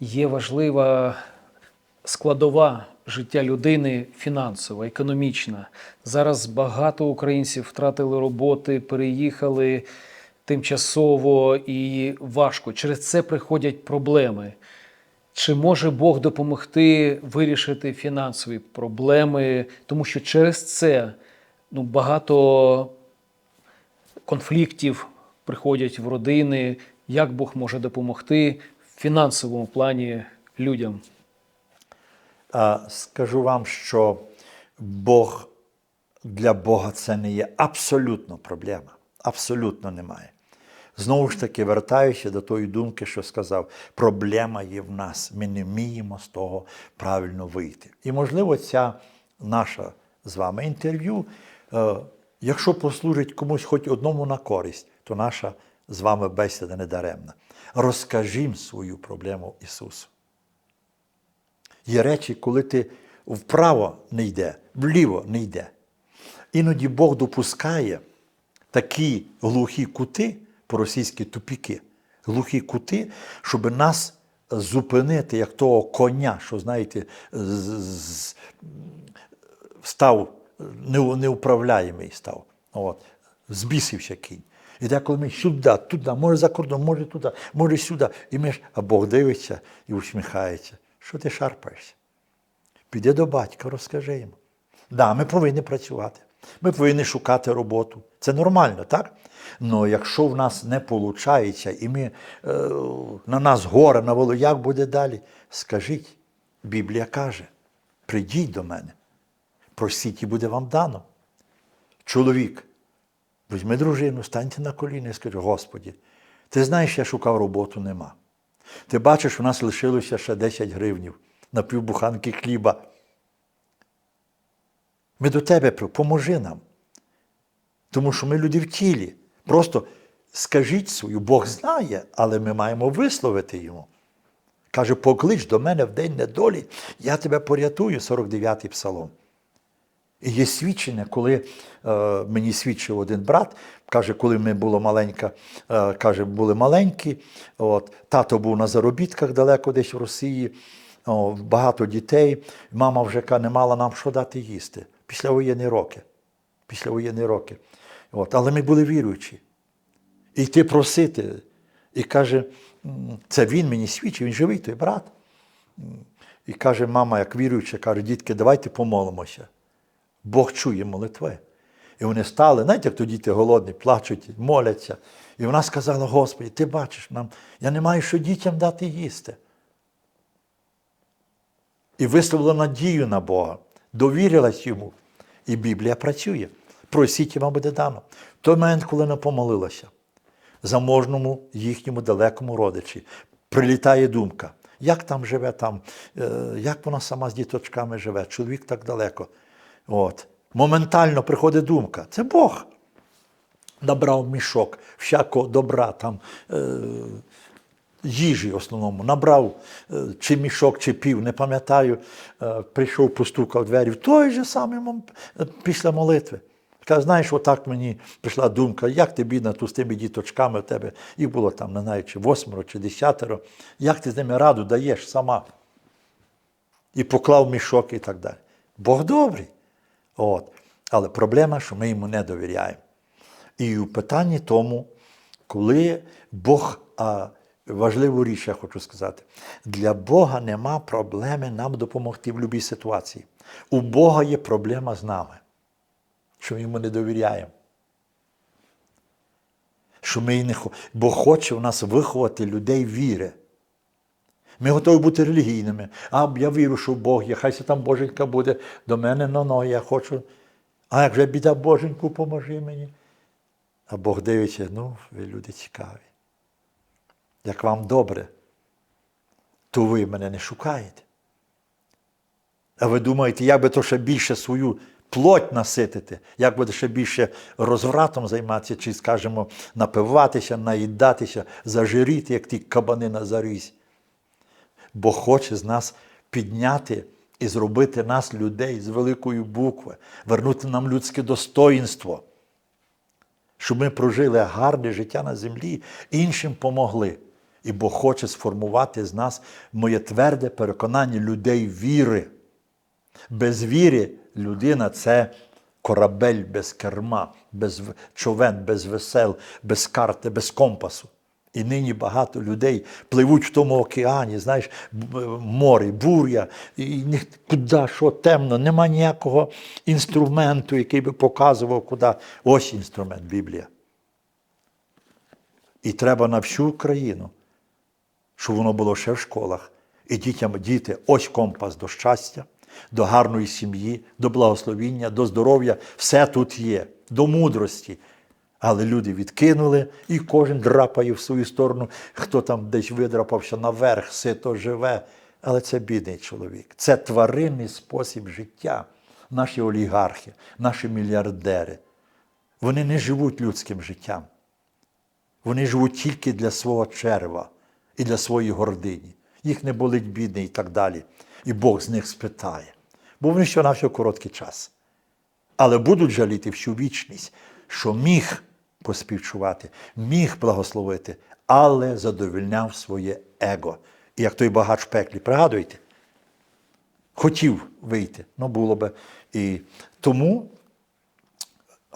є важлива складова життя людини фінансова, економічна. Зараз багато українців втратили роботи, переїхали тимчасово і важко. Через це приходять проблеми. Чи може Бог допомогти вирішити фінансові проблеми? Тому що через це ну, багато конфліктів приходять в родини. Як Бог може допомогти фінансовому плані людям? Скажу вам, що Бог для Бога це не є абсолютно проблема. Абсолютно немає. Знову ж таки, вертаюся до тої думки, що сказав, проблема є в нас. Ми не вміємо з того правильно вийти. І, можливо, ця наша з вами інтерв'ю, е, якщо послужить комусь хоч одному на користь, то наша з вами бесіда не даремна. Розкажімо свою проблему Ісусу. Є речі, коли ти вправо не йде, вліво не йде. Іноді Бог допускає такі глухі кути, по-російськи тупіки, глухі кути, щоб нас зупинити, як того коня, що, знаєте, став неуправляємий став. От, збісився кінь. І деколи ми сюди, туди, може за кордон, може туди, може сюди. І ми ж, а Бог дивиться і усміхається. Що ти шарпаєшся? Піди до батька, розкажи йому. Да, ми повинні працювати. Ми повинні шукати роботу. Це нормально, так? Але якщо в нас не виходить, і ми, е, на нас горе навело, як буде далі? Скажіть, Біблія каже: прийдіть до мене, просіть і буде вам дано. Чоловік, візьми дружину, станьте на коліна і скажи, Господі, ти знаєш, я шукав роботу, нема. Ти бачиш, у нас лишилося ще 10 гривнів на півбуханки хліба. Ми до тебе поможи нам. Тому що ми люди в тілі. Просто скажіть свою, Бог знає, але ми маємо висловити йому. Каже, поклич до мене в день недолі, я тебе порятую, 49-й псалом. І є свідчення, коли е, мені свідчив один брат, каже, коли ми було маленька, е, каже, були маленькі, от, тато був на заробітках далеко десь в Росії, о, багато дітей. Мама вже каже, не мала нам що дати їсти. Після воєнні роки. Після воєнні роки. От, але ми були віруючі. І йти просити. І каже, це він мені свідчив, він живий той брат. І каже, мама, як віруюча, каже, дітки, давайте помолимося. Бог чує молитви. І вони стали, знаєте, як то діти голодні, плачуть, моляться. І вона сказала: Господи, ти бачиш, нам, я не маю що дітям дати їсти. І висловила надію на Бога, довірилась йому. І Біблія працює. Просіть і вам буде дано. В той момент, коли вона помолилася, заможному їхньому далекому родичі, прилітає думка, як там живе там, е, як вона сама з діточками живе, чоловік так далеко. От. Моментально приходить думка, це Бог. Набрав мішок всякого добра, там, е, їжі в основному, набрав е, чи мішок, чи пів, не пам'ятаю, е, прийшов, постукав двері в той же самий мом- е, після молитви. Каже, знаєш, отак мені прийшла думка, як ти бідна тут з тими діточками в тебе, їх було там, не знаю, чи восьмеро, чи десятеро, як ти з ними раду даєш сама? І поклав мішок і так далі. Бог добрий. От. Але проблема, що ми йому не довіряємо. І у питанні тому, коли Бог, а, важливу річ, я хочу сказати, для Бога нема проблеми нам допомогти в будь-якій ситуації. У Бога є проблема з нами, що ми йому не довіряємо. Що ми не Бог хоче в нас виховати людей віри. Ми готові бути релігійними. А я вірю, що Бог є, хайся там Боженька буде до мене, но, но я хочу. А як же біда Боженьку, поможи мені. А Бог дивиться, ну, ви люди цікаві. Як вам добре, то ви мене не шукаєте. А ви думаєте, як би то ще більше свою плоть наситити, як буде ще більше розвратом займатися, чи, скажімо, напиватися, наїдатися, зажиріти, як ті кабани на зарізь. Бог хоче з нас підняти і зробити нас людей з великої букви, вернути нам людське достоїнство, щоб ми прожили гарне життя на землі, іншим помогли. І Бог хоче сформувати з нас моє тверде переконання людей віри. Без віри людина це корабель без керма, без човен, без весел, без карти, без компасу. І нині багато людей пливуть в тому океані, знаєш, море, буря, і куди, що темно, нема ніякого інструменту, який би показував, куди. Ось інструмент Біблія. І треба на всю Україну, щоб воно було ще в школах. І дітям діти, ось компас до щастя, до гарної сім'ї, до благословіння, до здоров'я. Все тут є, до мудрості. Але люди відкинули, і кожен драпає в свою сторону, хто там десь видрапався наверх, сито живе. Але це бідний чоловік. Це тваринний спосіб життя. Наші олігархи, наші мільярдери. Вони не живуть людським життям. Вони живуть тільки для свого черва і для своєї гордині. Їх не болить бідний і так далі. І Бог з них спитає. Бо вони що на короткий час. Але будуть жаліти всю вічність, що міг поспівчувати, міг благословити, але задовільняв своє его. І як той багач в пеклі, пригадуєте? Хотів вийти, ну було би. І тому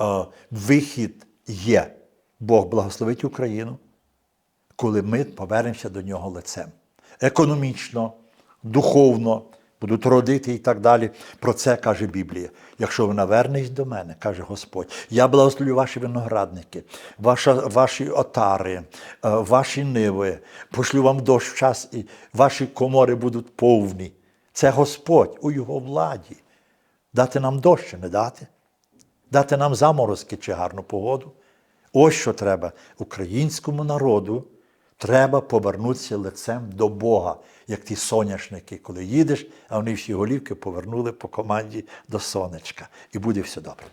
е, вихід є. Бог благословить Україну, коли ми повернемося до нього лицем. Економічно, духовно, будуть родити і так далі. Про це каже Біблія. Якщо ви навернетесь до мене, каже Господь, я благословлю ваші виноградники, ваша, ваші отари, е, ваші ниви, пошлю вам дощ в час, і ваші комори будуть повні. Це Господь у його владі. Дати нам дощ чи не дати? дати нам заморозки чи гарну погоду. Ось що треба українському народу. Треба повернутися лицем до Бога, як ті соняшники, коли їдеш, а вони всі голівки повернули по команді до сонечка. І буде все добре.